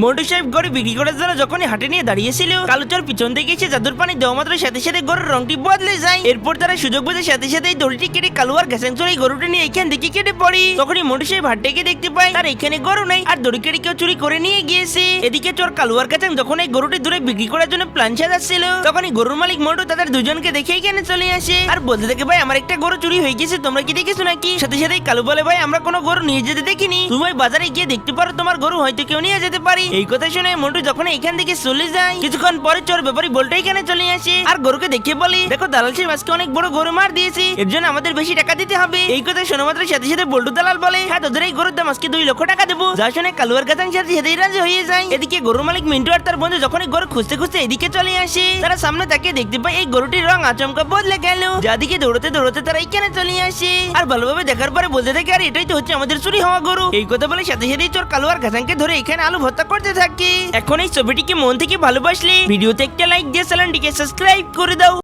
মোটু সাহেব গরু বিক্রি করার জন্য যখনই হাটে নিয়ে দাঁড়িয়েছিল কালুচর পিছন থেকে এসে জাদুর পানি দেওয়া মাত্র সাথে সাথে গরুর রংটি বদলে যায়। এরপর তারা সুযোগ বুঝে সাথে সাথে এই দড়িটি কেটে কালু আর চড়ে এই গরুটি নিয়ে এখান থেকে কেটে পড়ি। তখনই মোটু সাহেব হাট থেকে দেখতে পায়, তার এখানে গরু নেই আর দড়ি কেটে কেউ চুরি করে নিয়ে গিয়েছে। এদিকে চোর কালু আর ঘেসাং যখন এই গরুটি দূরে বিক্রি করার জন্য প্ল্যান সাজাচ্ছিল, তখনই গরুর মালিক মোটু তাদের দুজনকে দেখে এখানে চলে আসে। আর বলতে থাকে, ভাই, আমার একটা গরু চুরি হয়ে গেছে, তোমরা কি দেখেছ নাকি? সাথে সাথে কালু বলে, ভাই, আমরা কোনো গরু নিয়ে যেতে দেখিনি। তুমি বাজারে গিয়ে দেখতে পারো, তোমার গরু হয়তো কেউ নিয়ে যেতে পারি। এই কথা শুনে মন্টু যখন এখান থেকে চলে যায়, কিছুক্ষণ পরে চোর ব্যাপারী বলটা এখানে চলে আসে। আর গরুকে দেখে বলি, দেখো দালাল সাহেব আজকে অনেক বড় গরু মার দিয়েছি। এর জন্য আমাদের বেশি টাকা দিতে হবে। এই কথা শোনা মাত্র সাথে সাথে বল্টু দালাল বলে হ্যাঁ তোদের এই গরুর দাম আজকে দুই লক্ষ টাকা দেবো। যা শুনে কালুয়ার কাতাং সাথে সাথেই রাজি হয়ে যায়। এদিকে গরু মালিক মিন্টু আর তার বন্ধু যখন এই গরু খুঁজতে খুঁজতে এদিকে চলে আসে, তারা সামনে তাকে দেখতে পায় এই গরুটির রং আচমকা বদলে গেল। যাদিকে দৌড়তে দৌড়তে তারা এখানে চলে আসে। আর ভালোভাবে দেখার পরে বলতে থাকে, আর, এটাই তো হচ্ছে আমাদের চুরি হওয়া গরু। এই কথা বলে সাথে সাথেই চোর কালু আর ঘাসাংকে ধরে এখানে আলু ভর্তা করতে থাকি। এখন এই ছবিটিকে মন থেকে ভালোবাসলে ভিডিওতে একটা লাইক দিয়ে চ্যানেলটিকে সাবস্ক্রাইব করে দাও।